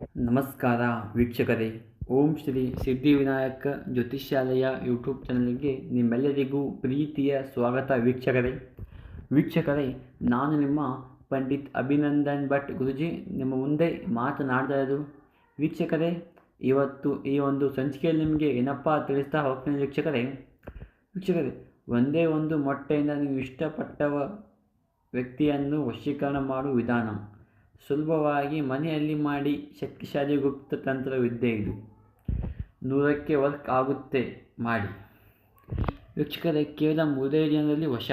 ನಮಸ್ಕಾರ ವೀಕ್ಷಕರೇ. ಓಂ ಶ್ರೀ ಸಿದ್ಧಿವಿನಾಯಕ ಜ್ಯೋತಿಷ್ಯಾಲಯ ಯೂಟ್ಯೂಬ್ ಚಾನಲ್ಗೆ ನಿಮ್ಮೆಲ್ಲರಿಗೂ ಪ್ರೀತಿಯ ಸ್ವಾಗತ ವೀಕ್ಷಕರೇ. ವೀಕ್ಷಕರೇ, ನಾನು ನಿಮ್ಮ ಪಂಡಿತ್ ಅಭಿನಂದನ್ ಭಟ್ ಗುರುಜಿ. ನಿಮ್ಮ ಮುಂದೆ ಮಾತನಾಡ್ತಾ ವೀಕ್ಷಕರೇ, ಇವತ್ತು ಈ ಒಂದು ಸಂಚಿಕೆಯಲ್ಲಿ ನಿಮಗೆ ಏನಪ್ಪ ತಿಳಿಸ್ತಾ ಹೋಗ್ತೀನಿ ವೀಕ್ಷಕರೇ. ವೀಕ್ಷಕರೇ, ಒಂದೇ ಒಂದು ಮೊಟ್ಟೆಯಿಂದ ನೀವು ಇಷ್ಟಪಟ್ಟವ ವ್ಯಕ್ತಿಯನ್ನು ವಶೀಕರಣ ಮಾಡುವ ವಿಧಾನ. ಸುಲಭವಾಗಿ ಮನೆಯಲ್ಲಿ ಮಾಡಿ ಶಕ್ತಿಶಾಲಿ ಗುಪ್ತ ತಂತ್ರವಿದ್ಯೆ ಇದು. ನೂರಕ್ಕೆ ವರ್ಕ್ ಆಗುತ್ತೆ ಮಾಡಿ. ವೀಕ್ಷಕರೇ, ಕೇವಲ ಮೂರೇ ಜನರಲ್ಲಿ ವಶ.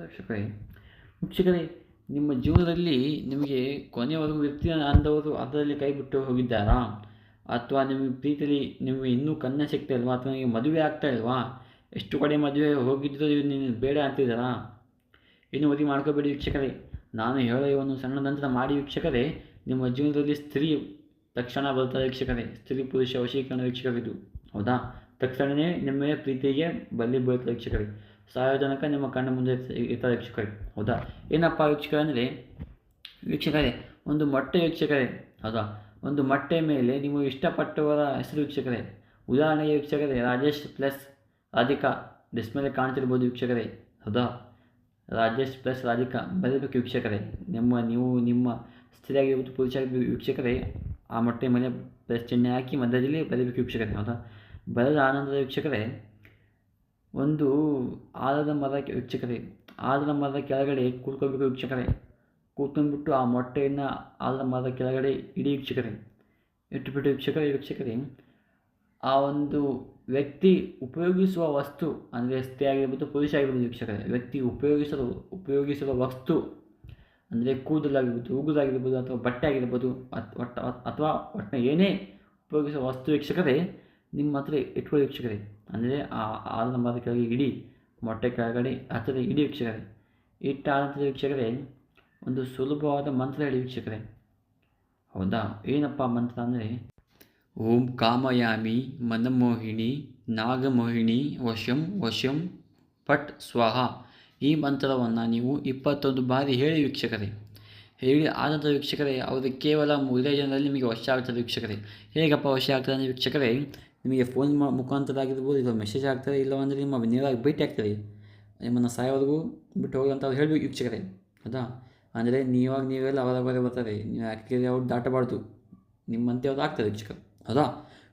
ವೀಕ್ಷಕರೇ ವೀಕ್ಷಕರೇ, ನಿಮ್ಮ ಜೀವನದಲ್ಲಿ ನಿಮಗೆ ಕೊನೆಯವರೆಗೂ ವ್ಯಕ್ತಿ ಅಂದವರು ಅದರಲ್ಲಿ ಕೈ ಬಿಟ್ಟು ಹೋಗಿದ್ದಾರಾ? ಅಥವಾ ನಿಮಗೆ ಪ್ರೀತಿಯಲ್ಲಿ ನಿಮಗೆ ಇನ್ನೂ ಕನ್ನ ಶಕ್ತಿ ಅಲ್ವಾ? ಅಥವಾ ನಿಮಗೆ ಮದುವೆ ಆಗ್ತಾ ಇಲ್ವಾ? ಎಷ್ಟು ಕಡೆ ಮದುವೆ ಹೋಗಿದ್ದು ನೀನು ಬೇಡ ಅಂತಿದ್ದಾರಾ? ಇನ್ನು ಮದುವೆ ಮಾಡ್ಕೋಬೇಡಿ ವೀಕ್ಷಕರೇ. ನಾನು ಹೇಳೋ ಒಂದು ಸಣ್ಣ ನಂತರ ಮಾಡಿ ವೀಕ್ಷಕರೇ, ನಿಮ್ಮ ಜೀವನದಲ್ಲಿ ಸ್ತ್ರೀ ತಕ್ಷಣ ಬರ್ತಾರೆ ವೀಕ್ಷಕರೇ? ಸ್ತ್ರೀ ಪುರುಷ ವಶೀಕರಣ ವೀಕ್ಷಕರಿದು. ಹೌದಾ? ತಕ್ಷಣವೇ ನಿಮ್ಮ ಪ್ರೀತಿಗೆ ಬಲ್ಲಿ ಬೀಳ್ತಾರೆ ವೀಕ್ಷಕರೇ. ಸಾರ್ವಜನಿಕ ನಿಮ್ಮ ಕಣ್ಣ ಮುಂದೆ ಇರ್ತ- ಇರ್ತಾರೆ ವೀಕ್ಷಕರೇ. ಹೌದಾ? ಏನಪ್ಪ ವೀಕ್ಷಕರೇ ಅಂದರೆ, ವೀಕ್ಷಕರೇ, ಒಂದು ಮೊಟ್ಟೆ ವೀಕ್ಷಕರೇ. ಹೌದಾ? ಒಂದು ಮೊಟ್ಟೆ ಮೇಲೆ ನೀವು ಇಷ್ಟಪಟ್ಟವರ ಹೆಸರು ವೀಕ್ಷಕರೇ. ಉದಾಹರಣೆಗೆ ವೀಕ್ಷಕರೇ, ರಾಜೇಶ್ ಪ್ಲಸ್ ರಾಧಿಕಾ. ಡಿಸ್ಮೇಲೆ ಕಾಣ್ತಿರ್ಬೋದು ವೀಕ್ಷಕರೇ. ಹೌದಾ? ರಾಜೇಶ್ ಪ್ಲಸ್ ರಾಧಿಕಾ ಬರೀಬೇಕು ವೀಕ್ಷಕರೇ. ನಿಮ್ಮ ನೀವು ನಿಮ್ಮ ಸ್ತ್ರೀಯಾಗಿರ್ಬೋದು ಪುರುಷರಾಗಿ ವೀಕ್ಷಕರೇ. ಆ ಮೊಟ್ಟೆ ಮನೆ ಪ್ಲಸ್ ಚಿಹ್ನೆ ಹಾಕಿ ಮಧ್ಯದಲ್ಲಿ ಬರೀಬೇಕು ವೀಕ್ಷಕರೇ, ಹೌದಾ? ಬರೆದ ಆನಂದದ ವೀಕ್ಷಕರೇ, ಒಂದು ಆಲದ ಮರ ವೀಕ್ಷಕರೇ, ಆಲದ ಮರದ ಕೆಳಗಡೆ ಕೂತ್ಕೋಬೇಕು ವೀಕ್ಷಕರೇ. ಕೂತ್ಕೊಂಡ್ಬಿಟ್ಟು ಆ ಮೊಟ್ಟೆಯನ್ನು ಆಲದ ಮರದ ಕೆಳಗಡೆ ಇಡೀ ವೀಕ್ಷಕರೇ. ಇಟ್ಟುಬಿಟ್ಟು ವೀಕ್ಷಕರೇ ವೀಕ್ಷಕರೇ. ಆ ಒಂದು ವ್ಯಕ್ತಿ ಉಪಯೋಗಿಸುವ ವಸ್ತು, ಅಂದರೆ ಸ್ತ್ರೀ ಆಗಿರ್ಬೋದು ಪುರುಷ ಆಗಿರ್ಬೋದು ವೀಕ್ಷಕರೇ, ವ್ಯಕ್ತಿ ಉಪಯೋಗಿಸಲು, ಉಪಯೋಗಿಸುವ ವಸ್ತು, ಅಂದರೆ ಕೂದಲಾಗಿರ್ಬೋದು ಉಗುಲಾಗಿರ್ಬೋದು ಅಥವಾ ಬಟ್ಟೆ ಆಗಿರ್ಬೋದು ಒಟ್ಟ ಅಥವಾ ಒಟ್ಟು ಏನೇ ಉಪಯೋಗಿಸುವ ವಸ್ತು ವೀಕ್ಷಕರೇ, ನಿಮ್ಮ ಹತ್ರ ಇಟ್ಕೊಳ್ಳಿ ವೀಕ್ಷಕರೇ. ಅಂದರೆ ಆ ಆಲದ ಮರದ ಕೆಳಗೆ ಇಡಿ, ಮೊಟ್ಟೆ ಕೆಳಗಡೆ ಹತ್ತಿರ ಇಡಿ ವೀಕ್ಷಕರೇ. ಇಟ್ಟ ನಂತರ ವೀಕ್ಷಕರೇ, ಒಂದು ಸುಲಭವಾದ ಮಂತ್ರ ಹೇಳಿ ವೀಕ್ಷಕರೇ. ಹೌದಾ? ಏನಪ್ಪ ಮಂತ್ರ ಅಂದರೆ ಓಂ ಕಾಮಯಾಮಿ ಮನಮೋಹಿಣಿ ನಾಗಮೋಹಿಣಿ ವಶಂ ವಶಂ ಪಟ್ ಸ್ವಾಹ. ಈ ಮಂತ್ರವನ್ನು ನೀವು ಇಪ್ಪತ್ತೊಂದು ಬಾರಿ ಹೇಳಿ ವೀಕ್ಷಕರೇ. ಹೇಳಿ ಆನಂತರ ವೀಕ್ಷಕರೇ ಅವರು ಕೇವಲ ಮೂರೇ ಜನರಲ್ಲಿ ನಿಮಗೆ ವಶ ಆಗ್ತದೆ ವೀಕ್ಷಕರೇ. ಹೇಗಪ್ಪ ವಶ ಆಗ್ತದೆ ವೀಕ್ಷಕರೇ, ನಿಮಗೆ ಫೋನ್ ಮುಖಾಂತರ ಆಗಿರ್ಬೋದು ಇಲ್ಲ ಮೆಸೇಜ್ ಆಗ್ತದೆ ಇಲ್ಲ ಅಂದರೆ ನಿಮ್ಮ ನೇರವಾಗಿ ಭೇಟಿ ಆಗ್ತದೆ. ನಿಮ್ಮನ್ನು ಸಾಯೋವರೆಗೂ ಬಿಟ್ಟು ಹೋಗಿ ಅಂತ ಅವ್ರು ಹೇಳಬೇಕು ವೀಕ್ಷಕರೇ. ಹೌದಾ? ಅಂದರೆ ನೀವಾಗ ನೀವೆಲ್ಲ ಅವರವರೇ ಬರ್ತಾರೆ. ನೀವು ಯಾಕೆ ಅವ್ರು ದಾಟಬಾರ್ದು. ನಿಮ್ಮಂತೆ ಅವ್ರು ಆಗ್ತದೆ ವೀಕ್ಷಕರು. ಹೌದಾ?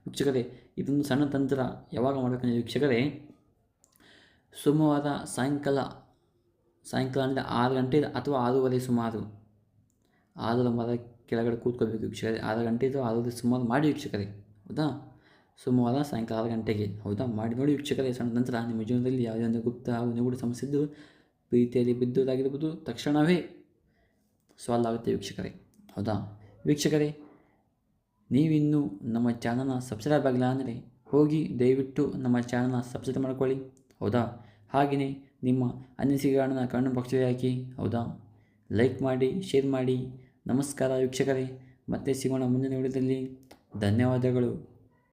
ವೀಕ್ಷಕರೇ, ಇದೊಂದು ಸಣ್ಣ ತಂತ್ರ ಯಾವಾಗ ಮಾಡಬೇಕಂದ್ರೆ ವೀಕ್ಷಕರೇ ಸೋಮವಾರ ಸಾಯಂಕಾಲ ಸಾಯಂಕಾಲ ಅಂದರೆ ಆರು ಗಂಟೆ ಅಥವಾ ಆರೂವರೆ ಸುಮಾರು. ಆದರ ಮರ ಕೆಳಗಡೆ ಕೂತ್ಕೋಬೇಕು ವೀಕ್ಷಕರೇ. ಆರು ಗಂಟೆ ಅಥವಾ ಆರೂವರೆ ಸುಮಾರು ಮಾಡಿ ವೀಕ್ಷಕರೇ. ಹೌದಾ? ಸೋಮವಾರ ಸಾಯಂಕಾಲ ಆರು ಗಂಟೆಗೆ. ಹೌದಾ? ಮಾಡಿ ನೋಡಿ ವೀಕ್ಷಕರೇ ಸಣ್ಣ ತಂತ್ರ. ನಿಮ್ಮ ಜೀವನದಲ್ಲಿ ಯಾವುದೇ ಒಂದು ಗುಪ್ತ ನಿಗೂಢ ಸಮಸ್ಯೆ ಇದ್ದು ಪ್ರೀತಿಯಲ್ಲಿ ಬಿದ್ದುದಾಗಿರ್ಬೋದು ತಕ್ಷಣವೇ ಸಾಲ್ವ್ ಆಗುತ್ತೆ ವೀಕ್ಷಕರೇ. ಹೌದಾ? ವೀಕ್ಷಕರೇ ನೀವಿನ್ನೂ ನಮ್ಮ ಚಾನಲ್ನ ಸಬ್ಸ್ಕ್ರೈಬ್ ಆಗಿಲ್ಲ ಅಂದರೆ ಹೋಗಿ ದಯವಿಟ್ಟು ನಮ್ಮ ಚಾನಲ್ನ ಸಬ್ಸ್ಕ್ರೈಬ್ ಮಾಡ್ಕೊಳ್ಳಿ. ಹೌದಾ? ಹಾಗೆಯೇ ನಿಮ್ಮ ಅನಿಸಿಕೆಗಳನ್ನು ಕಣ್ಣು ಪಕ್ಷ ಹಾಕಿ. ಹೌದಾ? ಲೈಕ್ ಮಾಡಿ ಶೇರ್ ಮಾಡಿ. ನಮಸ್ಕಾರ ವೀಕ್ಷಕರೇ. ಮತ್ತೆ ಸಿಗೋಣ ಮುಂದಿನ ವಿಡಿಯೋದಲ್ಲಿ. ಧನ್ಯವಾದಗಳು.